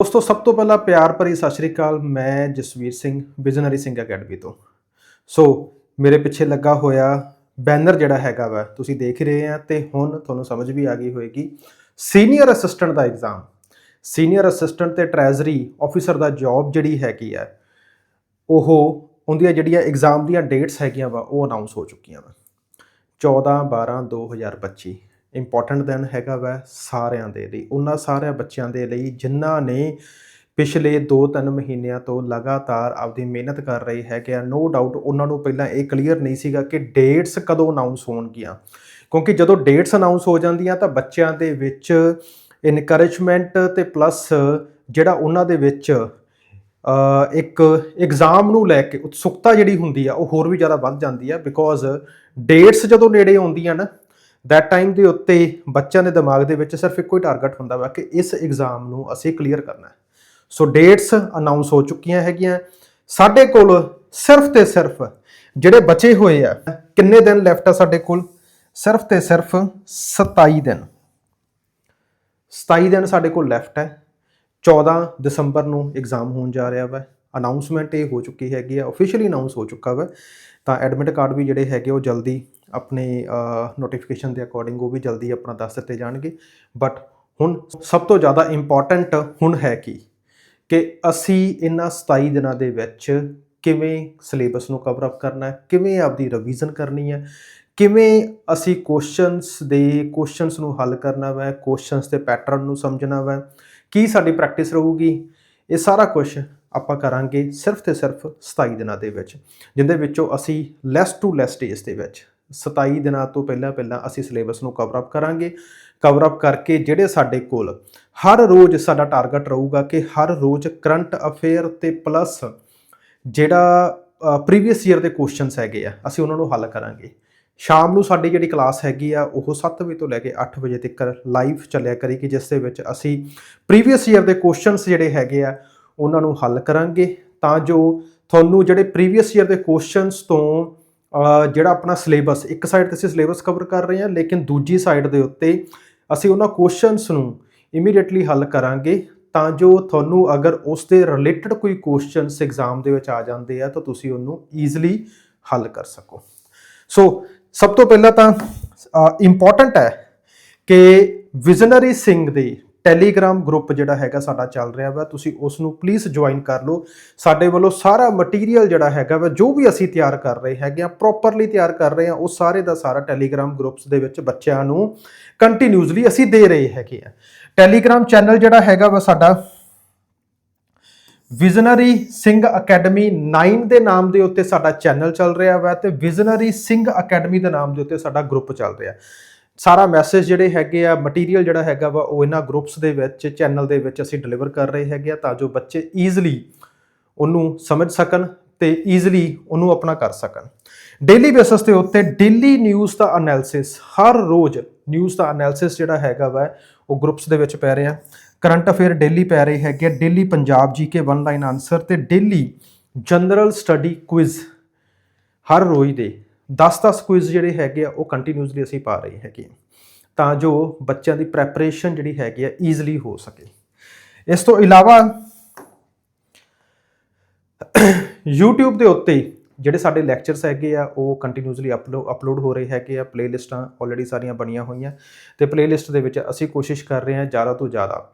ਦੋਸਤੋ, ਸਭ ਤੋਂ ਪਹਿਲਾਂ ਪਿਆਰ ਭਰੀ ਸਤਿ ਸ਼੍ਰੀ ਅਕਾਲ। ਮੈਂ ਜਸਵੀਰ ਸਿੰਘ ਵਿਜ਼ਨਰੀ ਸਿੰਘ ਅਕੈਡਮੀ ਤੋਂ। ਸੋ ਮੇਰੇ ਪਿੱਛੇ ਲੱਗਾ ਹੋਇਆ ਬੈਨਰ ਜਿਹੜਾ ਹੈਗਾ ਵਾ, ਤੁਸੀਂ ਦੇਖ ਰਹੇ ਆ ਤੇ ਹੁਣ ਤੁਹਾਨੂੰ ਸਮਝ ਵੀ ਆ ਗਈ ਹੋਏਗੀ। ਸੀਨੀਅਰ ਅਸਿਸਟੈਂਟ ਦਾ ਐਗਜ਼ਾਮ ਸੀਨੀਅਰ ਅਸਿਸਟੈਂਟ ਤੇ ਟ੍ਰੈਜ਼ਰੀ ਆਫੀਸਰ ਦਾ ਜੌਬ ਜਿਹੜੀ ਹੈਗੀ ਆ, ਉਹ ਉਹਦੀਆਂ ਜਿਹੜੀਆਂ ਐਗਜ਼ਾਮ ਦੀਆਂ ਡੇਟਸ ਹੈਗੀਆਂ ਵਾ, ਉਹ ਅਨਾਉਂਸ ਹੋ ਚੁੱਕੀਆਂ ਵਾ। 14 12 2025 ਇੰਪੋਰਟੈਂਟ ਦਿਨ ਹੈਗਾ ਵਾ ਸਾਰਿਆਂ ਦੇ ਲਈ। ਉਹਨਾਂ ਸਾਰਿਆਂ ਬੱਚਿਆਂ ਦੇ ਲਈ ਜਿਨ੍ਹਾਂ ਨੇ ਪਿਛਲੇ 2-3 ਮਹੀਨਿਆਂ ਤੋਂ ਲਗਾਤਾਰ ਆਪਦੀ ਮਿਹਨਤ ਕਰ ਰਹੇ ਹੈਗੇ ਆ ਨੋ ਡਾਊਟ ਉਹਨਾਂ ਨੂੰ ਪਹਿਲਾਂ ਇਹ ਕਲੀਅਰ ਨਹੀਂ ਸੀਗਾ ਕਿ ਡੇਟਸ ਕਦੋਂ ਅਨਾਉਂਸ ਹੋਣਗੀਆਂ। ਕਿਉਂਕਿ ਜਦੋਂ ਡੇਟਸ ਅਨਾਉਂਸ ਹੋ ਜਾਂਦੀਆਂ ਤਾਂ ਬੱਚਿਆਂ ਦੇ ਵਿੱਚ ਇਨਕਰੇਜਮੈਂਟ ਤੇ ਪਲੱਸ ਜਿਹੜਾ ਉਹਨਾਂ ਦੇ ਵਿੱਚ ਇੱਕ ਐਗਜ਼ਾਮ ਨੂੰ ਲੈ ਕੇ ਉਤਸੁਕਤਾ ਜਿਹੜੀ ਹੁੰਦੀ ਆ, ਉਹ ਹੋਰ ਵੀ ਜ਼ਿਆਦਾ ਵੱਧ ਜਾਂਦੀ ਆ ਬਿਕੋਜ਼ ਡੇਟਸ ਜਦੋਂ ਨੇੜੇ ਆਉਂਦੀਆਂ ਨਾ ਦੈਟ ਟਾਈਮ ਦੇ ਉੱਤੇ ਬੱਚਿਆਂ ਦੇ ਦਿਮਾਗ ਦੇ ਵਿੱਚ ਸਿਰਫ ਇੱਕੋ ਹੀ ਟਾਰਗੇਟ ਹੁੰਦਾ ਵਾ ਕਿ ਇਸ ਐਗਜ਼ਾਮ ਨੂੰ ਅਸੀਂ ਕਲੀਅਰ ਕਰਨਾ ਹੈ। ਸੋ ਡੇਟਸ ਅਨਾਉਂਸ ਹੋ ਚੁੱਕੀਆਂ ਹੈਗੀਆਂ। ਸਾਡੇ ਕੋਲ ਸਿਰਫ ਤੇ ਸਿਰਫ ਜਿਹੜੇ ਬਚੇ ਹੋਏ ਆ, ਕਿੰਨੇ ਦਿਨ ਲੈਫਟ ਆ ਸਾਡੇ ਕੋਲ? ਸਿਰਫ ਤੇ ਸਿਰਫ 27 ਦਿਨ। 27 ਦਿਨ ਸਾਡੇ ਕੋਲ ਲੈਫਟ ਹੈ। 14 ਦਸੰਬਰ ਨੂੰ ਐਗਜ਼ਾਮ ਹੋਣ ਜਾ ਰਿਹਾ ਵਾ। ਅਨਾਉਂਸਮੈਂਟ ਇਹ ਹੋ ਚੁੱਕੀ ਹੈਗੀ ਆ। ਅਫੀਸ਼ੀਅਲੀ ਅਨਾਉਂਸ ਹੋ ਚੁੱਕਾ ਵਾ। ਤਾਂ ਐਡਮਿਟ ਕਾਰਡ ਵੀ ਜਿਹੜੇ ਹੈਗੇ ਉਹ ਜਲਦੀ ਆਪਣੇ ਨੋਟੀਫਿਕੇਸ਼ਨ ਦੇ ਅਕੋਰਡਿੰਗ ਉਹ ਵੀ ਜਲਦੀ ਆਪਣਾ ਦੱਸ ਦਿੱਤੇ ਜਾਣਗੇ। ਬਟ ਹੁਣ ਸਭ ਤੋਂ ਜ਼ਿਆਦਾ ਇੰਪੋਰਟੈਂਟ ਹੁਣ ਹੈ ਕੀ? ਕਿ ਅਸੀਂ ਇਹਨਾਂ 27 ਦਿਨਾਂ ਦੇ ਵਿੱਚ ਕਿਵੇਂ ਸਿਲੇਬਸ ਨੂੰ ਕਵਰ ਅਪ ਕਰਨਾ ਹੈ, ਕਿਵੇਂ ਆਪਦੀ ਰਿਵੀਜ਼ਨ ਕਰਨੀ ਹੈ, ਕਿਵੇਂ ਅਸੀਂ ਕੁਐਸਚਨਸ ਦੇ ਕੁਐਸਚਨਸ ਨੂੰ ਹੱਲ ਕਰਨਾ ਵਾ ਕੁਐਸਚਨਸ ਦੇ ਪੈਟਰਨ ਨੂੰ ਸਮਝਣਾ ਵਾ, ਕੀ ਸਾਡੀ ਪ੍ਰੈਕਟਿਸ ਰਹੂਗੀ, ਇਹ ਸਾਰਾ ਕੁਝ ਆਪਾਂ ਕਰਾਂਗੇ ਸਿਰਫ ਤੇ ਸਿਰਫ 27 ਦਿਨਾਂ ਦੇ ਵਿੱਚ ਜਿੰਦੇ ਵਿੱਚੋਂ ਅਸੀਂ ਲੈਸ ਟੂ ਲੈਸ ਸਟੇਜ ਦੇ ਵਿੱਚ 27 ਦਿਨਾਂ ਤੋਂ ਪਹਿਲਾਂ ਪਹਿਲਾਂ ਅਸੀਂ ਸਿਲੇਬਸ ਨੂੰ ਕਵਰ ਅਪ ਕਰਾਂਗੇ। ਕਵਰ ਅਪ ਕਰਕੇ ਜਿਹੜੇ ਸਾਡੇ ਕੋਲ ਹਰ ਰੋਜ਼ ਸਾਡਾ ਟਾਰਗੇਟ ਰਹੂਗਾ ਕਿ ਹਰ ਰੋਜ਼ ਕਰੰਟ ਅਫੇਅਰ ਤੇ ਪਲੱਸ ਜਿਹੜਾ ਪ੍ਰੀਵੀਅਸ ਈਅਰ ਦੇ ਕੁਐਸਚਨਸ ਹੈਗੇ ਆ, ਅਸੀਂ ਉਹਨਾਂ ਨੂੰ ਹੱਲ ਕਰਾਂਗੇ। ਸ਼ਾਮ ਨੂੰ ਸਾਡੀ ਜਿਹੜੀ ਕਲਾਸ ਹੈਗੀ ਆ, ਉਹ 7 ਵਜੇ ਤੋਂ ਲੈ ਕੇ 8 ਵਜੇ ਤੱਕ ਲਾਈਵ ਚੱਲਿਆ ਕਰੇਗੀ, ਜਿਸ ਦੇ ਵਿੱਚ ਅਸੀਂ ਪ੍ਰੀਵੀਅਸ ਈਅਰ ਦੇ ਕੁਐਸਚਨਸ ਜਿਹੜੇ ਹੈਗੇ ਆ, ਉਹਨਾਂ ਨੂੰ ਹੱਲ ਕਰਾਂਗੇ। ਤਾਂ ਜੋ ਤੁਹਾਨੂੰ ਜਿਹੜੇ ਪ੍ਰੀਵੀਅਸ ਈਅਰ ਦੇ ਕੁਐਸਚਨਸ ਤੋਂ ਜਿਹੜਾ ਆਪਣਾ ਸਿਲੇਬਸ, ਇੱਕ ਸਾਈਡ ਤੇ ਅਸੀਂ ਸਿਲੇਬਸ ਕਵਰ ਕਰ ਰਹੇ ਹਾਂ, ਲੇਕਿਨ ਦੂਜੀ ਸਾਈਡ ਦੇ ਉੱਤੇ ਅਸੀਂ ਉਹਨਾਂ ਕੁਐਸਚਨਸ ਨੂੰ ਇਮੀਡੀਏਟਲੀ ਹੱਲ ਕਰਾਂਗੇ ਤਾਂ ਜੋ ਤੁਹਾਨੂੰ ਅਗਰ ਉਸ ਦੇ ਰਿਲੇਟਡ ਕੋਈ ਕੁਐਸਚਨਸ ਐਗਜ਼ਾਮ ਦੇ ਵਿੱਚ ਆ ਜਾਂਦੇ ਆ, ਤਾਂ ਤੁਸੀਂ ਉਹਨੂੰ ਈਜ਼ੀਲੀ ਹੱਲ ਕਰ ਸਕੋ। ਸੋ ਸਭ ਤੋਂ ਪਹਿਲਾਂ ਤਾਂ ਇੰਪੋਰਟੈਂਟ ਹੈ ਕਿ ਵਿਜ਼ਨਰੀ ਸਿੰਘ ਦੇ ਟੈਲੀਗ੍ਰਾਮ ਗਰੁੱਪ ਜਿਹੜਾ ਹੈਗਾ ਸਾਡਾ ਚੱਲ ਰਿਹਾ ਵਾ। ਤੁਸੀਂ ਉਸ ਨੂੰ ਪਲੀਜ਼ ਜੁਆਇਨ ਕਰ ਲਓ। ਸਾਡੇ ਵੱਲੋਂ ਸਾਰਾ ਮਟੀਰੀਅਲ ਜਿਹੜਾ ਹੈਗਾ ਵਾ, ਜੋ ਵੀ ਅਸੀਂ ਤਿਆਰ ਕਰ ਰਹੇ ਹੈਗੇ ਆ ਪ੍ਰੋਪਰਲੀ ਤਿਆਰ ਕਰ ਰਹੇ ਆ, ਉਹ ਸਾਰੇ ਦਾ ਸਾਰਾ ਟੈਲੀਗ੍ਰਾਮ ਗਰੁੱਪਸ ਦੇ ਵਿੱਚ ਬੱਚਿਆਂ ਨੂੰ ਕੰਟੀਨਿਊਸਲੀ ਅਸੀਂ ਦੇ ਰਹੇ ਹੈਗੇ ਆ। ਟੈਲੀਗ੍ਰਾਮ ਚੈਨਲ ਜਿਹੜਾ ਹੈਗਾ ਵਾ ਸਾਡਾ ਵਿਜ਼ਨਰੀ ਸਿੰਘ ਅਕੈਡਮੀ 9 ਦੇ ਨਾਮ ਦੇ ਉੱਤੇ ਸਾਡਾ ਚੈਨਲ ਚੱਲ ਰਿਹਾ ਵਾ ਤੇ ਵਿਜ਼ਨਰੀ ਸਿੰਘ ਅਕੈਡਮੀ ਦੇ ਨਾਮ ਦੇ ਉੱਤੇ ਸਾਡਾ ਗਰੁੱਪ ਚੱਲ ਰਿਹਾ। ਸਾਰਾ ਮੈਸੇਜ ਜਿਹੜੇ ਹੈਗੇ ਆ ਮਟੀਰੀਅਲ ਜਿਹੜਾ ਹੈਗਾ ਵਾ, ਉਹ ਇਹਨਾਂ ਗਰੁੱਪਸ ਦੇ ਵਿੱਚ ਚੈਨਲ ਦੇ ਵਿੱਚ ਅਸੀਂ ਡਿਲੀਵਰ ਕਰ ਰਹੇ ਹੈਗੇ ਆ ਤਾਂ ਜੋ ਬੱਚੇ ਈਜ਼ੀਲੀ ਉਹਨੂੰ ਸਮਝ ਸਕਣ ਤੇ ਈਜ਼ੀਲੀ ਉਹਨੂੰ ਆਪਣਾ ਕਰ ਸਕਣ। ਡੇਲੀ ਬੇਸਿਸ ਦੇ ਉੱਤੇ ਡੇਲੀ ਨਿਊਜ਼ ਦਾ ਐਨਾਲਿਸਿਸ ਹਰ ਰੋਜ਼ ਨਿਊਜ਼ ਦਾ ਐਨਾਲਿਸਿਸ ਜਿਹੜਾ ਹੈਗਾ ਵਾ, ਉਹ ਗਰੁੱਪਸ ਦੇ ਵਿੱਚ ਪੈ ਰਿਹਾ। ਕਰੰਟ ਅਫੇਅਰ ਡੇਲੀ ਪੈ ਰਹੇ ਹੈਗੇ daily Punjab GK one line answer ਤੇ ਡੇਲੀ ਜਨਰਲ ਸਟੱਡੀ ਕੁਇਜ਼ ਹਰ ਰੋਜ਼ ਦੇ। 10-10 ਕੁਇਜ਼ ਜਿਹੜੇ ਹੈਗੇ ਆ, ਉਹ ਕੰਟੀਨਿਊਸਲੀ ਅਸੀਂ ਪਾ ਰਹੇ ਹੈਗੇ ਤਾਂ ਜੋ ਬੱਚਿਆਂ ਦੀ ਪ੍ਰੈਪਰੇਸ਼ਨ ਜਿਹੜੀ ਹੈਗੀ ਆ ਈਜ਼ੀਲੀ ਹੋ ਸਕੇ। ਇਸ ਤੋਂ ਇਲਾਵਾ YouTube ਦੇ ਉੱਤੇ ਜਿਹੜੇ ਸਾਡੇ ਲੈਕਚਰਸ ਹੈਗੇ ਆ, ਉਹ ਕੰਟੀਨਿਊਸਲੀ ਅਪਲੋਡ ਹੋ ਰਹੇ ਹੈਗੇ ਆ। ਪਲੇਲਿਸਟਾਂ ਆਲਰੇਡੀ ਸਾਰੀਆਂ ਬਣੀਆਂ ਹੋਈਆਂ। ਤੇ ਪਲੇਲਿਸਟ ਦੇ ਵਿੱਚ ਅਸੀਂ ਕੋਸ਼ਿਸ਼ ਕਰ ਰਹੇ ਹਾਂ ਜ਼ਿਆਦਾ ਤੋਂ ਜ਼ਿਆਦਾ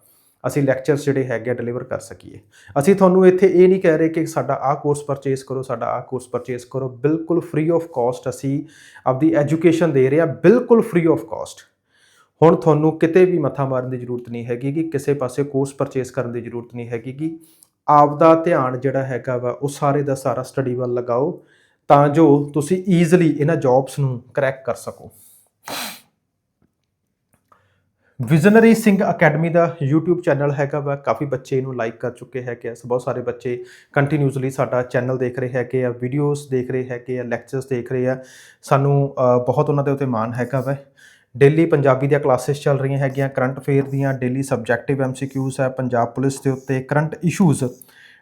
ਅਸੀਂ ਲੈਕਚਰਸ ਜਿਹੜੇ ਹੈਗੇ ਆ ਡਿਲੀਵਰ ਕਰ ਸਕੀਏ। ਅਸੀਂ ਤੁਹਾਨੂੰ ਇੱਥੇ ਇਹ ਨਹੀਂ ਕਹਿ ਰਹੇ ਕਿ ਸਾਡਾ ਆਹ ਕੋਰਸ ਪਰਚੇਸ ਕਰੋ, ਸਾਡਾ ਆਹ ਕੋਰਸ ਪਰਚੇਸ ਕਰੋ। ਬਿਲਕੁਲ ਫ੍ਰੀ ਆਫ ਕਾਸਟ ਅਸੀਂ ਆਪਦੀ ਐਜੂਕੇਸ਼ਨ ਦੇ ਰਹੇ ਹਾਂ ਬਿਲਕੁਲ ਫ੍ਰੀ ਆਫ ਕਾਸਟ ਹੁਣ ਤੁਹਾਨੂੰ ਕਿਤੇ ਵੀ ਮੱਥਾ ਮਾਰਨ ਦੀ ਜ਼ਰੂਰਤ ਨਹੀਂ ਹੈਗੀ ਕਿ ਕਿਸੇ ਪਾਸੇ ਕੋਰਸ ਪਰਚੇਸ ਕਰਨ ਦੀ ਜ਼ਰੂਰਤ ਨਹੀਂ ਹੈਗੀ ਕਿ ਆਪਦਾ ਧਿਆਨ ਜਿਹੜਾ ਹੈਗਾ ਵਾ, ਉਹ ਸਾਰੇ ਦਾ ਸਾਰਾ ਸਟੱਡੀ ਵੱਲ ਲਗਾਓ, ਤਾਂ ਜੋ ਤੁਸੀਂ ਈਜ਼ਲੀ ਇਹਨਾਂ ਜੌਬਸ ਨੂੰ ਕਰੈਕ ਕਰ ਸਕੋ। ਵਿਜ਼ਨਰੀ ਸਿੰਘ ਅਕੈਡਮੀ ਦਾ YouTube ਚੈਨਲ ਹੈਗਾ ਵਾ। ਕਾਫੀ ਬੱਚੇ ਇਹਨੂੰ ਲਾਈਕ ਕਰ ਚੁੱਕੇ ਹੈਗੇ ਆ। ਬਹੁਤ ਸਾਰੇ ਬੱਚੇ ਕੰਟੀਨਿਊਸਲੀ ਸਾਡਾ ਚੈਨਲ ਦੇਖ ਰਹੇ ਹੈਗੇ ਆ ਵੀਡੀਓਜ਼ ਦੇਖ ਰਹੇ ਹੈਗੇ ਆ ਲੈਕਚਰਸ ਦੇਖ ਰਹੇ ਆ। ਸਾਨੂੰ ਬਹੁਤ ਉਹਨਾਂ ਦੇ ਉੱਤੇ ਮਾਣ ਹੈਗਾ ਵਾ। ਡੇਲੀ ਪੰਜਾਬੀ ਦੀਆਂ ਕਲਾਸਿਸ ਚੱਲ ਰਹੀਆਂ ਹੈਗੀਆਂ ਕਰੰਟ ਅਫੇਅਰ ਦੀਆਂ ਡੇਲੀ ਸਬਜੈਕਟਿਵ ਐਮਸੀਕਿਊਜ਼ ਹੈ ਪੰਜਾਬ ਪੁਲਿਸ ਦੇ ਉੱਤੇ ਕਰੰਟ ਇਸ਼ੂਜ਼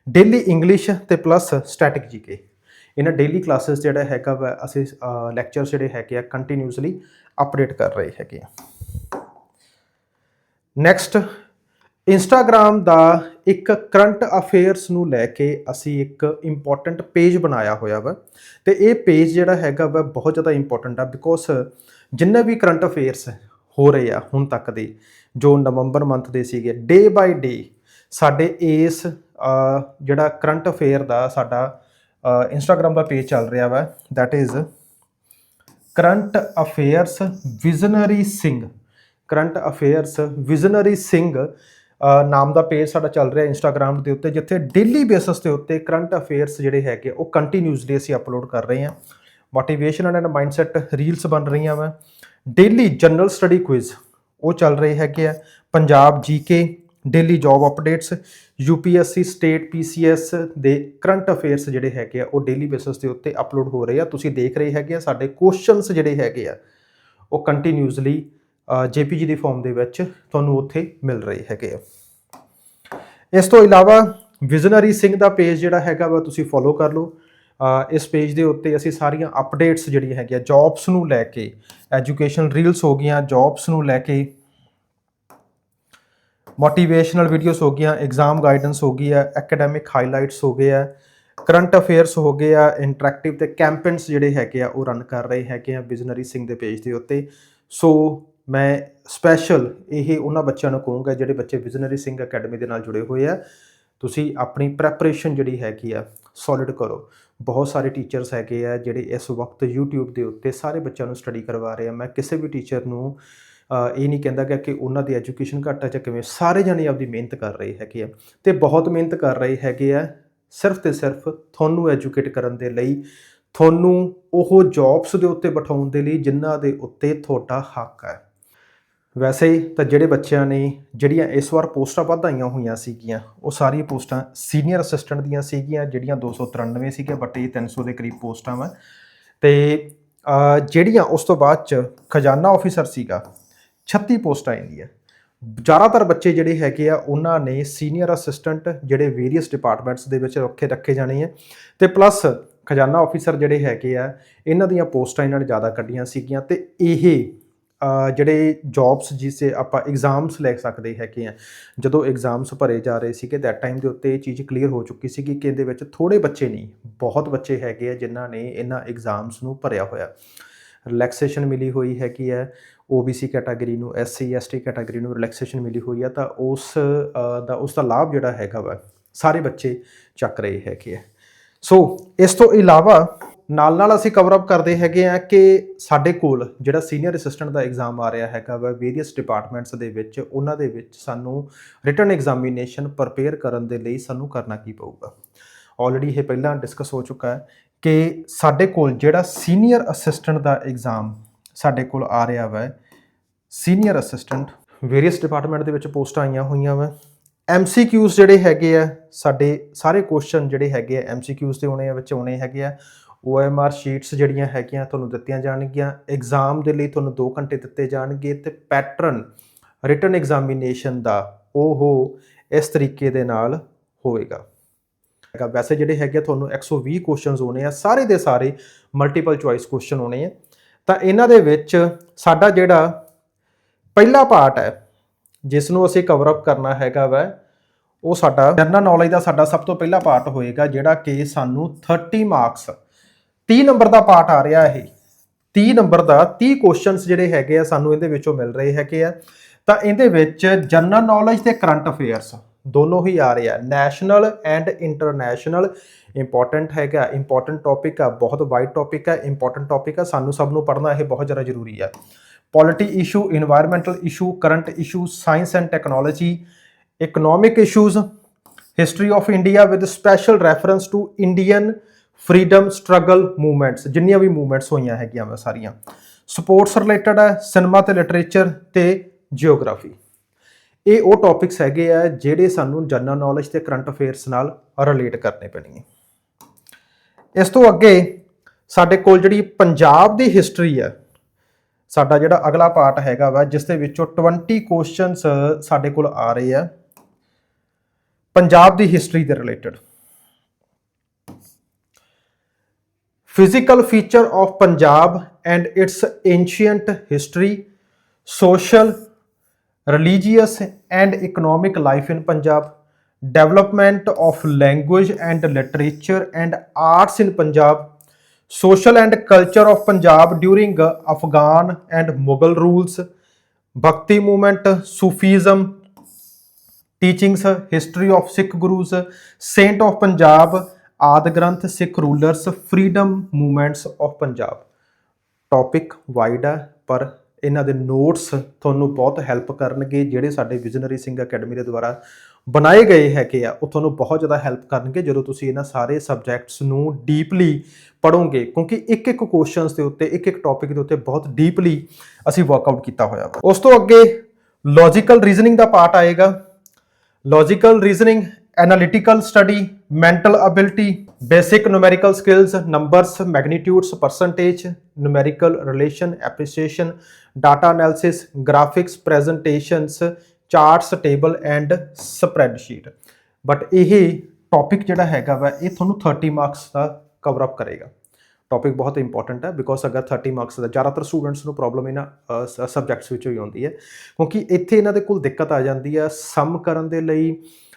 ਡੇਲੀ ਇੰਗਲਿਸ਼ ਤੇ ਪਲੱਸ ਸਟੈਟਿਕ ਜੀਕੇ ਇਹਨਾਂ ਡੇਲੀ ਕਲਾਸਿਸ ਜਿਹੜਾ ਹੈਗਾ ਵਾ, ਅਸੀਂ ਲੈਕਚਰਸ ਜਿਹੜੇ ਹੈਗੇ ਆ ਕੰਟੀਨਿਊਸਲੀ ਅਪਡੇਟ ਕਰ ਰਹੇ ਹੈਗੇ ਆ। ਨੈਕਸਟ ਇੰਸਟਾਗ੍ਰam ਦਾ ਇੱਕ ਕਰੰਟ ਅਫੇਅਰਸ ਨੂੰ ਲੈ ਕੇ ਅਸੀਂ ਇੱਕ ਇੰਪੋਰਟੈਂਟ ਪੇਜ ਬਣਾਇਆ ਹੋਇਆ ਵਾ। ਤੇ ਇਹ ਪੇਜ ਜਿਹੜਾ ਹੈਗਾ ਵਾ ਬਹੁਤ ਜ਼ਿਆਦਾ ਇੰਪੋਰਟੈਂਟ ਆ ਬਿਕੋਜ਼ ਜਿੰਨੇ ਵੀ ਕਰੰਟ ਅਫੇਅਰਸ ਹੋ ਰਹੇ ਆ ਹੁਣ ਤੱਕ ਦੇ, ਜੋ ਨਵੰਬਰ ਮੰਥ ਦੇ ਸੀਗੇ ਡੇ ਬਾਈ ਡੇ ਸਾਡੇ ਇਸ ਜਿਹੜਾ ਕਰੰਟ ਅਫੇਅਰ ਦਾ ਸਾਡਾ ਇੰਸਟਾਗ੍ਰam ਦਾ ਪੇਜ ਚੱਲ ਰਿਹਾ ਵਾ। That is current affairs visionary Singh. Current affairs, visionary Singh ਨਾਮ ਦਾ ਪੇਜ ਸਾਡਾ ਚੱਲ ਰਿਹਾ ਇੰਸਟਾਗ੍ਰam ਦੇ ਉੱਤੇ, ਜਿੱਥੇ ਡੇਲੀ ਬੇਸਿਸ ਦੇ ਉੱਤੇ ਕਰੰਟ ਅਫੇਅਰਸ ਜਿਹੜੇ ਹੈਗੇ, ਉਹ ਕੰਟੀਨਿਊਸਲੀ ਅਸੀਂ ਅਪਲੋਡ ਕਰ ਰਹੇ ਹਾਂ। ਮੋਟੀਵੇਸ਼ਨਲ ਐਂਡ ਮਾਈਂਡਸੈਟ ਰੀਲਸ ਬਣ ਰਹੀਆਂ ਵਾ। ਡੇਲੀ ਜਨਰਲ ਸਟੱਡੀ ਕੁਇਜ਼ ਉਹ ਚੱਲ ਰਹੇ ਹੈਗੇ ਆ। Punjab GK daily job updates UPSC state PCS ਦੇ ਕਰੰਟ ਅਫੇਅਰਸ ਜਿਹੜੇ ਹੈਗੇ ਆ, ਉਹ ਡੇਲੀ ਬੇਸਿਸ ਦੇ ਉੱਤੇ ਅਪਲੋਡ ਹੋ ਰਹੇ ਆ। ਤੁਸੀਂ ਦੇਖ ਰਹੇ ਹੈਗੇ ਆ, ਸਾਡੇ ਕੁਐਸਚਨਸ ਜਿਹੜੇ ਹੈਗੇ ਆ, ਉਹ ਕੰਟੀਨਿਊਸਲੀ ਜੇਪੀਜੀ ਦੀ ਫਾਰਮ ਦੇ ਵਿੱਚ ਤੁਹਾਨੂੰ ਉੱਥੇ ਮਿਲ ਰਹੇ ਹੈਗੇ ਆ। ਇਸ ਤੋਂ ਇਲਾਵਾ ਵਿਜ਼ਨਰੀ ਸਿੰਘ ਦਾ ਪੇਜ ਜਿਹੜਾ ਹੈਗਾ ਵਾ, ਤੁਸੀਂ ਫੋਲੋ ਕਰ ਲਓ। ਇਸ ਪੇਜ ਦੇ ਉੱਤੇ ਅਸੀਂ ਸਾਰੀਆਂ ਅਪਡੇਟਸ ਜਿਹੜੀਆਂ ਹੈਗੀਆਂ ਜੌਬਸ ਨੂੰ ਲੈ ਕੇ ਐਜੂਕੇਸ਼ਨ ਰੀਲਸ ਹੋ ਗਈਆਂ ਜੌਬਸ ਨੂੰ ਲੈ ਕੇ ਮੋਟੀਵੇਸ਼ਨਲ ਵੀਡੀਓਜ਼ ਹੋ ਗਈਆਂ ਐਗਜ਼ਾਮ ਗਾਈਡੈਂਸ ਹੋ ਗਈ ਹੈ ਐਕੈਡੈਮਿਕ ਹਾਈਲਾਈਟਸ ਹੋ ਗਏ ਆ ਕਰੰਟ ਅਫੇਅਰਸ ਹੋ ਗਏ ਆ ਇੰਟਰੈਕਟਿਵ ਤੇ ਕੈਂਪੇਨਸ ਜਿਹੜੇ ਹੈਗੇ ਆ, ਉਹ ਰਨ ਕਰ ਰਹੇ ਹੈਗੇ ਆ ਵਿਜ਼ਨਰੀ ਸਿੰਘ ਦੇ ਪੇਜ ਦੇ ਉੱਤੇ। ਸੋ ਮੈਂ ਸਪੈਸ਼ਲ ਇਹ ਉਹਨਾਂ ਬੱਚਿਆਂ ਨੂੰ ਕਹੂੰਗਾ, ਜਿਹੜੇ ਬੱਚੇ ਵਿਜ਼ਨਰੀ ਸਿੰਘ ਅਕੈਡਮੀ ਦੇ ਨਾਲ ਜੁੜੇ ਹੋਏ ਆ। ਤੁਸੀਂ ਆਪਣੀ ਪ੍ਰੈਪਰੇਸ਼ਨ ਜਿਹੜੀ ਹੈਗੀ ਆ ਸੋਲਿਡ ਕਰੋ। ਬਹੁਤ ਸਾਰੇ ਟੀਚਰਸ ਹੈਗੇ ਆ, ਜਿਹੜੇ ਇਸ ਵਕਤ YouTube ਦੇ ਉੱਤੇ ਸਾਰੇ ਬੱਚਿਆਂ ਨੂੰ ਸਟੱਡੀ ਕਰਵਾ ਰਹੇ ਆ। ਮੈਂ ਕਿਸੇ ਵੀ ਟੀਚਰ ਨੂੰ ਇਹ ਨਹੀਂ ਕਹਿੰਦਾ ਗਾ ਕਿ ਉਹਨਾਂ ਦੀ ਐਜੂਕੇਸ਼ਨ ਘੱਟ ਹੈ ਜਾਂ ਕਿਵੇਂ। ਸਾਰੇ ਜਣੇ ਆਪਦੀ ਮਿਹਨਤ ਕਰ ਰਹੇ ਹੈਗੇ ਆ ਤੇ ਬਹੁਤ ਮਿਹਨਤ ਕਰ ਰਹੇ ਹੈਗੇ ਆ। ਸਿਰਫ ਤੇ ਸਿਰਫ ਤੁਹਾਨੂੰ ਐਜੂਕੇਟ ਕਰਨ ਦੇ ਲਈ, ਤੁਹਾਨੂੰ ਉਹ ਜੌਬਸ ਦੇ ਉੱਤੇ ਬਿਠਾਉਣ ਦੇ ਲਈ, ਜਿਨ੍ਹਾਂ ਦੇ ਉੱਤੇ ਤੁਹਾਡਾ ਹੱਕ ਹੈ ਵੈਸੇ ਤਾਂ ਜਿਹੜੇ ਬੱਚਿਆਂ ਨੇ ਜਿਹੜੀਆਂ ਇਸ ਵਾਰ ਪੋਸਟਾਂ ਵਧਾਈਆਂ ਹੋਈਆਂ ਸੀਗੀਆਂ, ਉਹ ਸਾਰੀਆਂ ਪੋਸਟਾਂ ਸੀਨੀਅਰ ਅਸਿਸਟੈਂਟ ਦੀਆਂ ਸੀਗੀਆਂ, ਜਿਹੜੀਆਂ 293 ਸੀਗੀਆਂ, ਬਟ ਇਹ 300 ਦੇ ਕਰੀਬ ਪੋਸਟਾਂ ਵਾ। ਤੇ ਜਿਹੜੀਆਂ ਉਸ ਤੋਂ ਬਾਅਦ ਚ ਖਜ਼ਾਨਾ ਆਫੀਸਰ ਸੀਗਾ 36 ਪੋਸਟਾਂ ਆਉਂਦੀਆਂ ਜ਼ਿਆਦਾਤਰ ਬੱਚੇ ਜਿਹੜੇ ਹੈਗੇ ਆ, ਉਹਨਾਂ ਨੇ ਸੀਨੀਅਰ ਅਸਿਸਟੈਂਟ ਜਿਹੜੇ ਵੇਰੀਅਸ ਡਿਪਾਰਟਮੈਂਟਸ ਦੇ ਵਿੱਚ ਰੱਖੇ ਰੱਖੇ ਜਾਣੇ ਆ। ਤੇ ਪਲੱਸ ਖਜ਼ਾਨਾ ਆਫੀਸਰ ਜਿਹੜੇ ਹੈਗੇ ਆ, ਇਹਨਾਂ ਦੀਆਂ ਪੋਸਟਾਂ ਇਹਨਾਂ ਨੇ ਜ਼ਿਆਦਾ ਕੱਢੀਆਂ ਸੀਗੀਆਂ, ਤੇ ਇਹ ਜਿਹੜੇ ਜੌਬਸ ਜਿਸੇ ਆਪਾਂ ਐਗਜ਼ਾਮਸ ਲੈ ਸਕਦੇ ਹੈਗੇ ਆ ਜਦੋਂ ਐਗਜ਼ਾਮਸ ਭਰੇ ਜਾ ਰਹੇ ਸੀਗੇ ਦੈਟ ਟਾਈਮ ਦੇ ਉੱਤੇ ਇਹ ਚੀਜ਼ ਕਲੀਅਰ ਹੋ ਚੁੱਕੀ ਸੀਗੀ ਕਿ ਇਹਦੇ ਵਿੱਚ ਥੋੜੇ ਬੱਚੇ ਨਹੀਂ, ਬਹੁਤ ਬੱਚੇ ਹੈਗੇ ਆ ਜਿਨ੍ਹਾਂ ਨੇ ਇਹਨਾਂ ਐਗਜ਼ਾਮਸ ਨੂੰ ਭਰਿਆ ਹੋਇਆ। ਰਿਲੈਕਸੇਸ਼ਨ ਮਿਲੀ ਹੋਈ ਹੈਗੀ ਹੈ OBC ਕੈਟਾਗਰੀ ਨੂੰ SC ST ਕੈਟਾਗਰੀ ਨੂੰ ਰਿਲੈਕਸੇਸ਼ਨ ਮਿਲੀ ਹੋਈ ਹੈ ਤਾਂ ਉਸ ਦਾ ਉਸ ਦਾ ਲਾਭ ਜਿਹੜਾ ਹੈਗਾ ਵਾ, ਸਾਰੇ ਬੱਚੇ ਚੱਕ ਰਹੇ ਹੈਗੇ ਆ। ਸੋ ਇਸ ਤੋਂ ਇਲਾਵਾ ਨਾਲ ਨਾਲ ਅਸੀਂ ਕਵਰ ਅਪ ਕਰਦੇ ਹੈਗੇ ਆ ਕਿ ਸਾਡੇ ਕੋਲ ਜਿਹੜਾ ਸੀਨੀਅਰ ਅਸਿਸਟੈਂਟ ਦਾ ਐਗਜ਼ਾਮ ਆ ਰਿਹਾ ਹੈਗਾ ਵਾ ਵੇਰੀਅਸ ਡਿਪਾਰਟਮੈਂਟਸ ਦੇ ਵਿੱਚ, ਉਹਨਾਂ ਦੇ ਵਿੱਚ ਸਾਨੂੰ ਰਿਟਨ ਐਗਜ਼ਾਮੀਨੇਸ਼ਨ ਪ੍ਰਪੇਅਰ ਕਰਨ ਦੇ ਲਈ ਸਾਨੂੰ ਕਰਨਾ ਕੀ ਪਊਗਾ। ਆਲਰੇਡੀ ਇਹ ਪਹਿਲਾਂ ਡਿਸਕਸ ਹੋ ਚੁੱਕਾ ਹੈ ਕਿ ਸਾਡੇ ਕੋਲ ਜਿਹੜਾ ਸੀਨੀਅਰ ਅਸਿਸਟੈਂਟ ਦਾ ਐਗਜ਼ਾਮ ਸਾਡੇ ਕੋਲ ਆ ਰਿਹਾ ਵਾ ਸੀਨੀਅਰ ਅਸਿਸਟੈਂਟ ਵੇਰੀਅਸ ਡਿਪਾਰਟਮੈਂਟ ਦੇ ਵਿੱਚ ਪੋਸਟਾਂ ਆਈਆਂ ਹੋਈਆਂ ਵਾ। ਐਮਸੀਕਿਊਜ਼ ਜਿਹੜੇ ਹੈਗੇ ਆ, ਸਾਡੇ ਸਾਰੇ ਕੁਐਸਚਨ ਜਿਹੜੇ ਹੈਗੇ ਆ ਐਮਸੀਕਿਊਜ਼ ਦੇ ਆਉਣੇ ਆ, ਵਿੱਚ ਆਉਣੇ ਹੈਗੇ ਆ। OMR ਸ਼ੀਟਸ ਜਿਹੜੀਆਂ ਹੈਗੀਆਂ ਤੁਹਾਨੂੰ ਦਿੱਤੀਆਂ ਜਾਣਗੀਆਂ ਐਗਜ਼ਾਮ ਦੇ ਲਈ ਤੁਹਾਨੂੰ 2 ਘੰਟੇ ਦਿੱਤੇ ਜਾਣਗੇ ਤੇ ਪੈਟਰਨ ਰਿਟਨ ਐਗਜ਼ਾਮੀਨੇਸ਼ਨ ਦਾ ਉਹ ਇਸ ਤਰੀਕੇ ਦੇ ਨਾਲ ਹੋਵੇਗਾ। ਹੈਗਾ ਵੈਸੇ ਜਿਹੜੇ ਹੈਗੇ ਆ, ਤੁਹਾਨੂੰ 120 ਕੁਐਸਚਨਸ ਹੋਣੇ ਆ ਸਾਰੇ ਦੇ ਸਾਰੇ ਮਲਟੀਪਲ ਚੁਆਇਸ ਕੁਐਸਚਨ ਹੋਣੇ ਆ। ਤਾਂ ਇਹਨਾਂ ਦੇ ਵਿੱਚ ਸਾਡਾ ਜਿਹੜਾ ਪਹਿਲਾ ਪਾਰਟ ਹੈ ਜਿਸ ਨੂੰ ਅਸੀਂ ਕਵਰ ਅਪ ਕਰਨਾ ਹੈਗਾ ਵਾ ਉਹ ਸਾਡਾ ਜਨਰਲ ਨੌਲੇਜ ਦਾ ਸਾਡਾ ਸਭ ਤੋਂ ਪਹਿਲਾ ਪਾਰਟ ਹੋਏਗਾ ਜਿਹੜਾ ਕਿ ਸਾਨੂੰ 30 ਮਾਰਕਸ 30 ਨੰਬਰ ਦਾ ਪਾਠ ਆ ਰਿਹਾ ਇਹ। 30 ਨੰਬਰ ਦਾ 30 ਕੁਐਸਚਨਸ ਜਿਹੜੇ ਹੈਗੇ ਆ ਸਾਨੂੰ ਇਹਦੇ ਵਿੱਚੋਂ ਮਿਲ ਰਹੇ ਹੈਗੇ ਆ। ਤਾਂ ਇਹਦੇ ਵਿੱਚ ਜਨਰਲ ਨੌਲੇਜ ਤੇ ਕਰੰਟ ਅਫੇਅਰਸ ਦੋਨੋਂ ਹੀ ਆ ਰਹੇ ਆ। ਨੈਸ਼ਨਲ ਐਂਡ ਇੰਟਰਨੈਸ਼ਨਲ ਇੰਪੋਰਟੈਂਟ ਹੈਗਾ ਇੰਪੋਰਟੈਂਟ ਟੌਪਿਕ ਆ, ਬਹੁਤ ਵਾਈਡ ਟੌਪਿਕ ਆ ਇੰਪੋਰਟੈਂਟ ਟੌਪਿਕ ਆ, ਸਾਨੂੰ ਸਭ ਨੂੰ ਪੜ੍ਹਨਾ ਇਹ ਬਹੁਤ ਜ਼ਿਆਦਾ ਜ਼ਰੂਰੀ ਆ। Polity issue environmental issue current issue science and technology economic issues history of India with special reference to Indian freedom struggle movements ਜਿੰਨੀਆਂ ਵੀ ਮੂਵਮੈਂਟਸ ਹੋਈਆਂ ਹੈਗੀਆਂ ਵਾ ਸਾਰੀਆਂ। ਸਪੋਰਟਸ ਰਿਲੇਟਡ ਹੈ ਸਿਨੇਮਾ ਤੇ ਲਿਟਰੇਚਰ ਤੇ ਜੀਓਗ੍ਰਾਫੀ ਇਹ ਉਹ ਟੌਪਿਕਸ ਹੈਗੇ ਆ ਜਿਹੜੇ ਸਾਨੂੰ ਜਨਰਲ ਨੌਲੇਜ ਤੇ ਕਰੰਟ ਅਫੇਅਰਸ ਨਾਲ ਰਿਲੇਟ ਕਰਨੇ ਪੈਣਗੇ। ਇਸ ਤੋਂ ਅੱਗੇ ਸਾਡੇ ਕੋਲ ਜਿਹੜੀ ਪੰਜਾਬ ਦੀ ਹਿਸਟਰੀ ਹੈ ਸਾਡਾ ਜਿਹੜਾ ਅਗਲਾ ਪਾਰਟ ਹੈਗਾ ਵਾ, ਜਿਸ ਦੇ ਵਿੱਚੋਂ 20 ਕੁਐਸਚਨਸ ਸਾਡੇ ਕੋਲ ਆ ਰਹੇ ਆ। ਪੰਜਾਬ ਦੀ ਹਿਸਟਰੀ ਦੇ related physical feature of Punjab and its ancient history, social, religious and economic life in Punjab, development of language and literature and arts in Punjab, social and culture of Punjab during Afghan and Mughal rules, Bhakti movement, Sufism, teachings, history of Sikh gurus, saint of Punjab, Aad Granth, Sikh rulers freedom movements of Punjab. Topic wide ਹੈ, ਪਰ ਇਹਨਾਂ ਦੇ notes ਤੁਹਾਨੂੰ ਬਹੁਤ help ਕਰਨਗੇ, ਜਿਹੜੇ ਸਾਡੇ visionary Singh academy ਦੇ ਦੁਆਰਾ ਬਣਾਏ ਗਏ ਹੈਗੇ ਆ, ਉਹ ਤੁਹਾਨੂੰ ਬਹੁਤ ਜ਼ਿਆਦਾ ਹੈਲਪ ਕਰਨਗੇ, ਜਦੋਂ ਤੁਸੀਂ ਇਹਨਾਂ ਸਾਰੇ ਸਬਜੈਕਟਸ ਨੂੰ ਡੀਪਲੀ ਪੜੋਗੇ ਕਿਉਂਕਿ ਇੱਕ ਇੱਕ ਕੁਐਸਚਨਸ ਦੇ ਉੱਤੇ ਇੱਕ ਇੱਕ ਟੌਪਿਕ ਦੇ ਉੱਤੇ ਬਹੁਤ ਡੀਪਲੀ ਅਸੀਂ ਵਰਕਆਊਟ ਕੀਤਾ ਹੋਇਆ ਉਸ ਤੋਂ ਅੱਗੇ ਲੌਜੀਕਲ ਰੀਜ਼ਨਿੰਗ ਦਾ ਪਾਰਟ ਆਏਗਾ। Logical reasoning analytical study mental ability basic numerical skills numbers magnitudes percentage numerical relation appreciation data analysis graphics presentations charts table and spreadsheet but ਇਹ ਟੌਪਿਕ ਜਿਹੜਾ ਹੈਗਾ ਵਾ ਇਹ ਤੁਹਾਨੂੰ 30 ਮਾਰਕਸ ਦਾ ਕਵਰ ਅਪ ਕਰੇਗਾ ਟੌਪਿਕ ਬਹੁਤ ਇੰਪੋਰਟੈਂਟ ਹੈ ਬਿਕੋਜ਼ ਅਗਰ 30 ਮਾਰਕਸ ਦਾ ਜ਼ਿਆਦਾਤਰ ਸਟੂਡੈਂਟਸ ਨੂੰ ਪ੍ਰੋਬਲਮ ਇਹਨਾਂ ਸਬਜੈਕਟਸ ਵਿੱਚ ਹੀ ਆਉਂਦੀ ਹੈ ਕਿਉਂਕਿ ਇੱਥੇ ਇਹਨਾਂ ਦੇ ਕੋਲ ਦਿੱਕਤ ਆ ਜਾਂਦੀ ਹੈ ਸਮ ਕਰਨ ਦੇ ਲਈ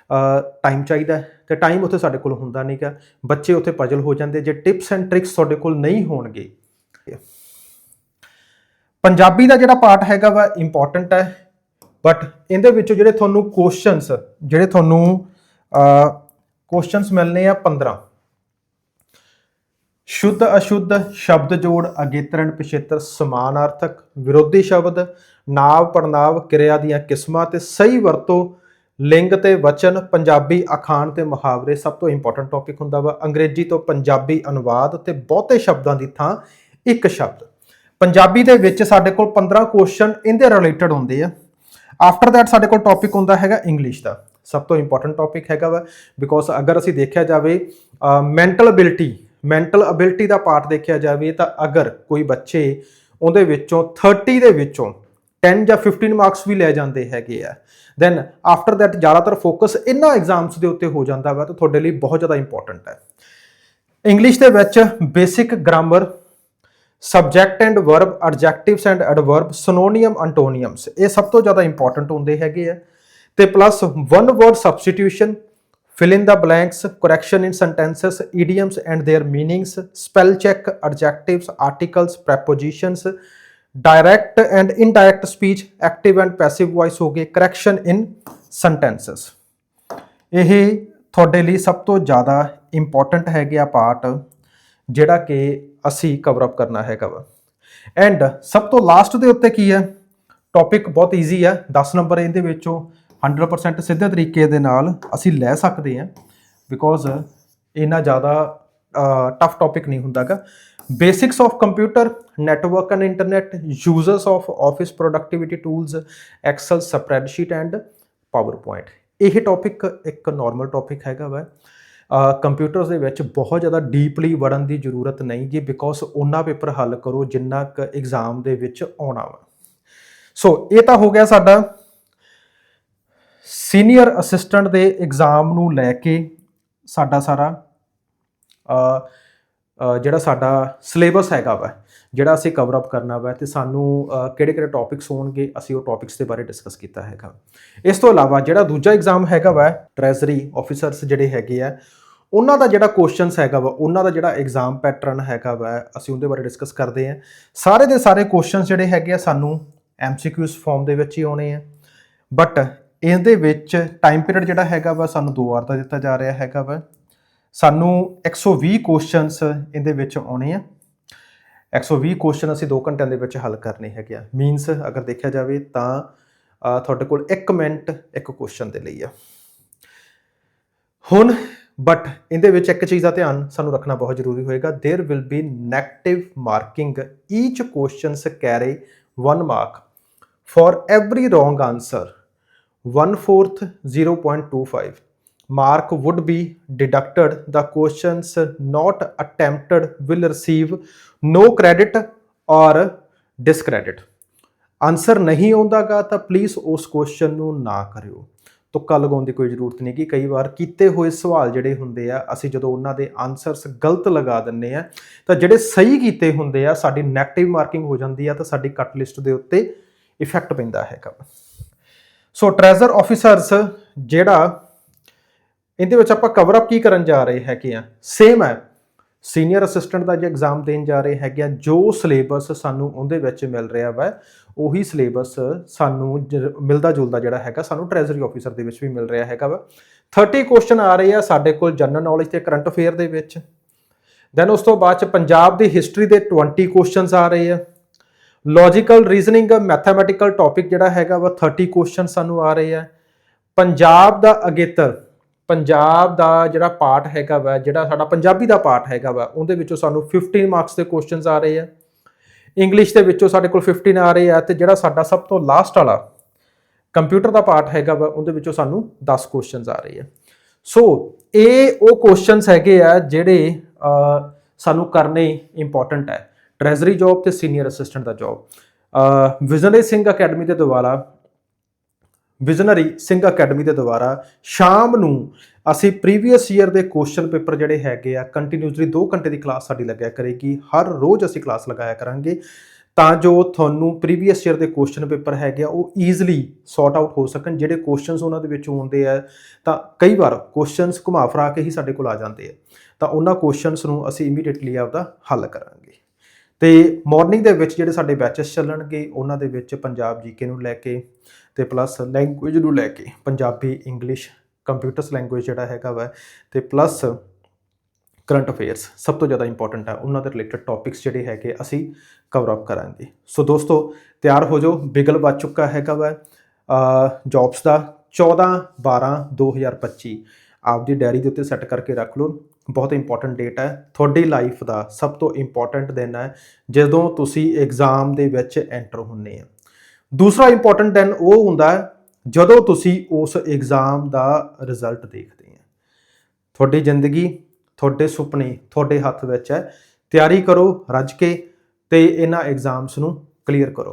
ਟਾਈਮ ਚਾਹੀਦਾ ਹੈ ਤੇ ਟਾਈਮ ਉੱਥੇ ਸਾਡੇ ਕੋਲ ਹੁੰਦਾ ਨਹੀਂਗਾ ਬੱਚੇ ਉੱਥੇ ਪਜਲ ਹੋ ਜਾਂਦੇ, ਜੇ ਟਿਪਸ ਐਂਡ ਟ੍ਰਿਕਸ ਤੁਹਾਡੇ ਕੋਲ ਨਹੀਂ ਹੋਣਗੇ। ਪੰਜਾਬੀ ਦਾ ਜਿਹੜਾ ਪਾਰਟ ਹੈਗਾ ਵਾ ਇੰਪੋਰਟੈਂਟ ਹੈ ਬਟ ਇਹਦੇ ਵਿੱਚੋਂ ਜਿਹੜੇ ਤੁਹਾਨੂੰ ਕੁਐਸਚਨਸ ਜਿਹੜੇ ਤੁਹਾਨੂੰ ਕੁਐਸਚਨਸ ਮਿਲਨੇ ਆ 15 ਸ਼ੁੱਧ ਅਸ਼ੁੱਧ ਸ਼ਬਦ ਜੋੜ, ਅਗੇਤਰਣ, ਪਿਛੇਤਰ, ਸਮਾਨਾਰਥਕ, ਵਿਰੋਧੀ ਸ਼ਬਦ ਨਾਵ ਪੜਨਾਵ ਕਿਰਿਆ ਦੀਆਂ ਕਿਸਮਾਂ ਤੇ ਸਹੀ ਵਰਤੋਂ ਲਿੰਗ ਤੇ ਵਚਨ, ਪੰਜਾਬੀ ਅਖਾਣ ਤੇ ਮੁਹਾਵਰੇ ਸਭ ਤੋਂ ਇੰਪੋਰਟੈਂਟ ਟੌਪਿਕ ਹੁੰਦਾ ਵਾ। ਅੰਗਰੇਜ਼ੀ ਤੋਂ ਪੰਜਾਬੀ ਅਨੁਵਾਦ ਤੇ ਬਹੁਤੇ ਸ਼ਬਦਾਂ ਦੀ ਥਾਂ ਇੱਕ ਸ਼ਬਦ। ਪੰਜਾਬੀ ਦੇ ਵਿੱਚ ਸਾਡੇ ਕੋਲ 15 ਕੁਐਸਚਨ ਇਹਦੇ ਰਿਲੇਟਡ ਹੁੰਦੇ ਆ। ਆਫਟਰ ਦੈਟ ਸਾਡੇ ਕੋਲ ਟੌਪਿਕ ਹੁੰਦਾ ਹੈਗਾ ਇੰਗਲਿਸ਼ ਦਾ। ਸਭ ਤੋਂ ਇੰਪੋਰਟੈਂਟ ਟੌਪਿਕ ਹੈਗਾ ਵਾ। ਬਿਕੋਜ਼ ਅਗਰ ਅਸੀਂ ਦੇਖਿਆ ਜਾਵੇ ਮੈਂਟਲ ਅਬਿਲਿਟੀ ਮੈਂਟਲ ਅਬਿਲਿਟੀ ਦਾ ਪਾਰਟ ਦੇਖਿਆ ਜਾਵੇ ਤਾਂ ਅਗਰ ਕੋਈ ਬੱਚੇ ਉਹਦੇ ਵਿੱਚੋਂ 30 ਦੇ ਵਿੱਚੋਂ 10 ਜਾਂ 15 ਮਾਰਕਸ ਵੀ ਲੈ ਜਾਂਦੇ ਹੈਗੇ ਆ। ਦੈਨ ਆਫਟਰ ਦੈਟ ਜ਼ਿਆਦਾਤਰ ਫੋਕਸ ਇਹਨਾਂ ਐਗਜ਼ਾਮਸ ਦੇ ਉੱਤੇ ਹੋ ਜਾਂਦਾ ਵਾ, ਤਾਂ ਤੁਹਾਡੇ ਲਈ ਬਹੁਤ ਜ਼ਿਆਦਾ ਇੰਪੋਰਟੈਂਟ ਹੈ। ਇੰਗਲਿਸ਼ ਦੇ ਵਿੱਚ basic grammar subject and verb adjectives and adverb synonym antonyms ਇਹ ਸਭ ਤੋਂ ਜ਼ਿਆਦਾ ਇੰਪੋਰਟੈਂਟ ਹੁੰਦੇ ਹੈਗੇ ਆ। ਤੇ plus one word substitution fill in the blanks, correction in sentences, idioms and their meanings, spell check, adjectives, articles, prepositions direct and indirect speech active and passive voice ਹੋ ਗਏ ਕਰੈਕਸ਼ਨ ਇਨ sentences. ਇਹ ਤੁਹਾਡੇ ਲਈ ਸਭ ਤੋਂ ਜ਼ਿਆਦਾ ਇੰਪੋਰਟੈਂਟ ਹੈਗੇ ਆ ਪਾਰਟ ਜਿਹੜਾ ਕਿ ਅਸੀਂ ਕਵਰ ਅਪ ਕਰਨਾ ਹੈਗਾ ਵਾ। ਐਂਡ ਸਭ ਤੋਂ ਲਾਸਟ ਦੇ ਉੱਤੇ ਕੀ ਹੈ? ਟੌਪਿਕ ਬਹੁਤ ਈਜ਼ੀ ਹੈ 10 ਨੰਬਰ ਇਹਦੇ ਵਿੱਚੋਂ 100% ਸਿੱਧੇ ਤਰੀਕੇ ਦੇ ਨਾਲ ਅਸੀਂ ਲੈ ਸਕਦੇ ਹਾਂ ਬਿਕੋਜ਼ ਇੰਨਾ ਜ਼ਿਆਦਾ ਟਫ ਟੌਪਿਕ ਨਹੀਂ ਹੁੰਦਾਗਾ। Basics of computer network and internet users of office productivity tools Excel spreadsheet and PowerPoint ਇਹ ਟੌਪਿਕ ਇੱਕ ਨਾਰਮਲ ਟੌਪਿਕ ਹੈਗਾ ਵਾ। ਕੰਪਿਊਟਰਸ ਦੇ ਵਿੱਚ ਬਹੁਤ ਜ਼ਿਆਦਾ ਡੀਪਲੀ ਵੜਨ ਦੀ ਜ਼ਰੂਰਤ ਨਹੀਂ ਜੀ ਬਿਕੋਜ਼ ਉਹਨਾਂ ਪੇਪਰ ਹੱਲ ਕਰੋ ਜਿੰਨਾ ਕ ਐਗਜ਼ਾਮ ਦੇ ਵਿੱਚ ਆਉਣਾ ਵਾ। ਸੋ ਇਹ ਤਾਂ ਹੋ ਗਿਆ ਸਾਡਾ ਸੀਨੀਅਰ ਅਸਿਸਟੈਂਟ ਦੇ ਐਗਜ਼ਾਮ ਨੂੰ ਲੈ ਕੇ ਸਾਡਾ ਸਾਰਾ। ਜਿਹੜਾ ਸਾਡਾ ਸਿਲੇਬਸ ਹੈਗਾ ਵਾ, ਜਿਹੜਾ ਅਸੀਂ ਕਵਰ ਅਪ ਕਰਨਾ ਵਾ ਤੇ ਸਾਨੂੰ ਕਿਹੜੇ ਕਿਹੜੇ ਟੌਪਿਕਸ ਹੋਣਗੇ, ਅਸੀਂ ਉਹ ਟੌਪਿਕਸ ਦੇ ਬਾਰੇ ਡਿਸਕਸ ਕੀਤਾ ਹੈਗਾ। ਇਸ ਤੋਂ ਇਲਾਵਾ ਜਿਹੜਾ ਦੂਜਾ ਐਗਜ਼ਾਮ ਹੈਗਾ ਵਾ ਟ੍ਰੈਜ਼ਰੀ ਆਫੀਸਰਸ ਜਿਹੜੇ ਹੈਗੇ ਆ, ਉਹਨਾਂ ਦਾ ਜਿਹੜਾ ਕੁਐਸਚਨਸ ਹੈਗਾ ਵਾ, ਉਹਨਾਂ ਦਾ ਜਿਹੜਾ ਐਗਜ਼ਾਮ ਪੈਟਰਨ ਹੈਗਾ ਵਾ, ਅਸੀਂ ਉਹਦੇ ਬਾਰੇ ਡਿਸਕਸ ਕਰਦੇ ਆ ਸਾਰੇ ਦੇ ਸਾਰੇ ਕੁਐਸਚਨਸ ਜਿਹੜੇ ਹੈਗੇ ਆ, ਸਾਨੂੰ ਐਮਸੀਕਿਊਸ ਫਾਰਮ ਦੇ ਵਿੱਚ ਹੀ ਆਉਣੇ ਆ। ਬਟ ਇਹਦੇ ਵਿੱਚ ਟਾਈਮ ਪੀਰੀਅਡ ਜਿਹੜਾ ਹੈਗਾ ਵਾ, ਸਾਨੂੰ ਦੋ ਵਾਰ ਦਾ ਦਿੱਤਾ ਜਾ ਰਿਹਾ ਹੈਗਾ ਵਾ। ਸਾਨੂੰ 120 ਕੁਐਸਚਨਸ ਇਹਦੇ ਵਿੱਚ ਆਉਣੇ ਆ। 120 ਕੁਐਸਚਨ ਅਸੀਂ 2 ਘੰਟਿਆਂ ਦੇ ਵਿੱਚ ਹੱਲ ਕਰਨੇ ਹੈਗੇ ਆ। ਮੀਨਸ ਅਗਰ ਦੇਖਿਆ ਜਾਵੇ ਤਾਂ ਤੁਹਾਡੇ ਕੋਲ 1 ਮਿੰਟ ਇੱਕ ਕੁਐਸਚਨ ਦੇ ਲਈ ਆ। ਹੁਣ ਬਟ ਇਹਦੇ ਵਿੱਚ ਇੱਕ ਚੀਜ਼ ਦਾ ਧਿਆਨ ਸਾਨੂੰ ਰੱਖਣਾ ਬਹੁਤ ਜ਼ਰੂਰੀ ਹੋਏਗਾ। There will be negative marking each questions carry 1 mark for every wrong answer 1/4 0.25 mark would be deducted the questions not attempted will receive no credit or discredit. Answer ਨਹੀਂ ਆਉਂਦਾਗਾ ਤਾਂ ਪਲੀਜ਼ ਉਸ ਕੁਐਸਚਨ ਨੂੰ ਨਾ ਕਰਿਓ। ਤੁੱਕਾ ਲਗਾਉਣ ਦੀ ਕੋਈ ਜ਼ਰੂਰਤ ਨਹੀਂ ਕਿ ਕਈ ਵਾਰ ਕੀਤੇ ਹੋਏ ਸਵਾਲ ਜਿਹੜੇ ਹੁੰਦੇ ਆ, ਅਸੀਂ ਜਦੋਂ ਉਹਨਾਂ ਦੇ ਆਨਸਰਸ ਗਲਤ ਲਗਾ ਦਿੰਨੇ ਆ, ਤਾਂ ਜਿਹੜੇ ਸਹੀ ਕੀਤੇ ਹੁੰਦੇ ਆ, ਸਾਡੀ 네ਗੇਟਿਵ ਮਾਰਕਿੰਗ ਹੋ ਜਾਂਦੀ ਆ, ਤਾਂ ਸਾਡੀ ਕੱਟ ਲਿਸਟ ਦੇ ਉੱਤੇ ਇਫੈਕਟ ਪੈਂਦਾ ਹੈਗਾ। ਸੋ ਟ੍ਰੈਜ਼ਰ ਆਫੀਸਰਸ ਜਿਹੜਾ ਇਹਦੇ ਵਿੱਚ ਆਪਾਂ ਕਵਰ ਅਪ ਕੀ ਕਰਨ ਜਾ ਰਹੇ ਹੈਗੇ ਆ ਸੇਮ ਹੈ। ਸੀਨੀਅਰ ਅਸਿਸਟੈਂਟ ਦਾ ਜੇ ਐਗਜ਼ਾਮ ਦੇਣ ਜਾ ਰਹੇ ਹੈਗੇ ਆ ਜੋ ਸਿਲੇਬਸ ਸਾਨੂੰ ਉਹਦੇ ਵਿੱਚ ਮਿਲ ਰਿਹਾ ਵਾ, ਉਹੀ ਸਿਲੇਬਸ ਸਾਨੂੰ ਜ- ਮਿਲਦਾ ਜੁਲਦਾ ਜਿਹੜਾ ਹੈਗਾ, ਸਾਨੂੰ ਟ੍ਰੈਜ਼ਰੀ ਆਫੀਸਰ ਦੇ ਵਿੱਚ ਵੀ ਮਿਲ ਰਿਹਾ ਹੈਗਾ ਵਾ। 30 ਕੁਐਸਚਨ ਆ ਰਹੇ ਆ ਸਾਡੇ ਕੋਲ ਜਨਰਲ ਨੌਲੇਜ ਤੇ ਕਰੰਟ ਅਫੇਅਰ ਦੇ ਵਿੱਚ। ਦੈਨ ਉਸ ਤੋਂ ਬਾਅਦ ਚ ਪੰਜਾਬ ਦੀ ਹਿਸਟਰੀ ਦੇ 20 ਕੁਐਸਚਨਸ ਆ ਰਹੇ ਆ। ਲੌਜੀਕਲ ਰੀਜ਼ਨਿੰਗ ਮੈਥਮੈਟੀਕਲ ਟੌਪਿਕ ਜਿਹੜਾ ਹੈਗਾ ਵਾ 30 ਕੁਐਸਚਨ ਸਾਨੂੰ ਆ ਰਹੇ ਆ। ਪੰਜਾਬ ਦਾ ਅਗੇਤਰ ਪੰਜਾਬ ਦਾ ਜਿਹੜਾ ਪਾਰਟ ਹੈਗਾ ਵਾ, ਜਿਹੜਾ ਸਾਡਾ ਪੰਜਾਬੀ ਦਾ ਪਾਰਟ ਹੈਗਾ ਵਾ, ਉਹਦੇ ਵਿੱਚੋਂ ਸਾਨੂੰ 15 ਮਾਰਕਸ ਦੇ ਕੁਐਸਚਨਸ ਆ ਰਹੇ ਆ। ਇੰਗਲਿਸ਼ ਦੇ ਵਿੱਚੋਂ ਸਾਡੇ ਕੋਲ 15 ਆ ਰਹੇ ਆ ਤੇ ਜਿਹੜਾ ਸਾਡਾ ਸਭ ਤੋਂ ਲਾਸਟ ਵਾਲਾ ਕੰਪਿਊਟਰ ਦਾ ਪਾਰਟ ਹੈਗਾ ਵਾ, ਉਹਦੇ ਵਿੱਚੋਂ ਸਾਨੂੰ 10 ਕੁਐਸਚਨਸ ਆ ਰਹੇ ਆ। ਸੋ ਇਹ ਉਹ ਕੁਐਸਚਨਸ ਹੈਗੇ ਆ ਜਿਹੜੇ ਸਾਨੂੰ ਕਰਨੇ ਇੰਪੋਰਟੈਂਟ ਹੈ। ਟ੍ਰੈਜ਼ਰੀ ਜੌਬ ਤੇ ਸੀਨੀਅਰ ਅਸਿਸਟੈਂਟ ਦਾ ਜੌਬ ਵਿਜ਼ਨਰੀ ਸਿੰਘ ਅਕੈਡਮੀ ਦੇ ਦੁਆਰਾ ਵਿਜ਼ਨਰੀ ਸਿੰਘ ਅਕੈਡਮੀ ਦੇ ਦੁਆਰਾ ਸ਼ਾਮ ਨੂੰ ਅਸੀਂ ਪ੍ਰੀਵੀਅਸ ਈਅਰ ਦੇ ਕੁਐਸਚਨ ਪੇਪਰ ਜਿਹੜੇ ਹੈਗੇ ਆ ਕੰਟੀਨਿਊਸਲੀ 2 ਘੰਟੇ ਦੀ ਕਲਾਸ ਸਾਡੀ ਲੱਗਿਆ ਕਰੇਗੀ, ਹਰ ਰੋਜ਼ ਅਸੀਂ ਕਲਾਸ ਲਗਾਇਆ ਕਰਾਂਗੇ। ਤਾਂ ਜੋ ਤੁਹਾਨੂੰ ਪ੍ਰੀਵੀਅਸ ਈਅਰ ਦੇ ਕੁਐਸਚਨ ਪੇਪਰ ਹੈਗੇ ਆ, ਉਹ ਈਜ਼ੀਲੀ ਸੌਰਟ ਆਊਟ ਹੋ ਸਕਣ। ਜਿਹੜੇ ਕੁਐਸਚਨਸ ਉਹਨਾਂ ਦੇ ਵਿੱਚ ਹੁੰਦੇ ਆ, ਤਾਂ ਕਈ ਵਾਰ ਕੁਐਸਚਨਸ ਘੁਮਾ ਫਰਾ ਕੇ ਹੀ ਸਾਡੇ ਕੋਲ ਆ ਜਾਂਦੇ ਆ। ਤਾਂ ਉਹਨਾਂ ਕੁਐਸਚਨਸ ਨੂੰ ਅਸੀਂ ਇਮੀਡੀਏਟਲੀ ਆਪਦਾ ਹੱਲ ਕਰਾਂਗੇ। ਤੇ ਮਾਰਨਿੰਗ ਦੇ ਵਿੱਚ ਜਿਹੜੇ ਸਾਡੇ ਬੈਚਸ ਚੱਲਣਗੇ, ਉਹਨਾਂ ਦੇ ਵਿੱਚ ਪੰਜਾਬ ਜੀਕੇ ਨੂੰ ਲੈ ਕੇ ਤੇ ਪਲੱਸ ਲੈਂਗੁਏਜ ਨੂੰ ਲੈ ਕੇ ਪੰਜਾਬੀ ਇੰਗਲਿਸ਼ ਕੰਪਿਊਟਰਸ ਲੈਂਗੁਏਜ ਜਿਹੜਾ ਹੈਗਾ ਵਾ, ਤੇ ਪਲੱਸ ਕਰੰਟ ਅਫੇਅਰਸ ਸਭ ਤੋਂ ਜ਼ਿਆਦਾ ਇੰਪੋਰਟੈਂਟ ਹੈ ਉਹਨਾਂ ਦੇ ਰਿਲੇਟਡ ਟੌਪਿਕਸ ਜਿਹੜੇ ਹੈਗੇ ਅਸੀਂ ਕਵਰ ਅਪ ਕਰਾਂਗੇ। ਸੋ ਦੋਸਤੋ, ਤਿਆਰ ਹੋ ਜਾਓ, ਬਿਗਲ ਵੱਜ ਚੁੱਕਾ ਹੈਗਾ ਵਾ ਜੌਬਸ ਦਾ 14 12 2025 ਆਪਦੀ ਡਾਇਰੀ ਦੇ ਉੱਤੇ ਸੈੱਟ ਕਰਕੇ ਰੱਖ ਲਓ ਬਹੁਤ ਇੰਪੋਰਟੈਂਟ ਡੇਟ ਹੈ। ਤੁਹਾਡੀ ਲਾਈਫ ਦਾ ਸਭ ਤੋਂ ਇੰਪੋਰਟੈਂਟ ਦਿਨ ਹੈ, ਜਦੋਂ ਤੁਸੀਂ ਐਗਜ਼ਾਮ ਦੇ ਵਿੱਚ ਐਂਟਰ ਹੁੰਨੇ ਆ। ਦੂਸਰਾ ਇੰਪੋਰਟੈਂਟ ਦਿਨ ਉਹ ਹੁੰਦਾ ਹੈ, ਜਦੋਂ ਤੁਸੀਂ ਉਸ ਐਗਜ਼ਾਮ ਦਾ ਰਿਜ਼ਲਟ ਦੇਖਦੇ ਆ। ਤੁਹਾਡੀ ਜ਼ਿੰਦਗੀ, ਤੁਹਾਡੇ ਸੁਪਨੇ, ਤੁਹਾਡੇ ਹੱਥ ਵਿੱਚ ਹੈ। ਤਿਆਰੀ ਕਰੋ, ਰੱਜ ਕੇ ਤੇ ਇਹਨਾਂ ਐਗਜ਼ਾਮਸ ਨੂੰ ਕਲੀਅਰ ਕਰੋ।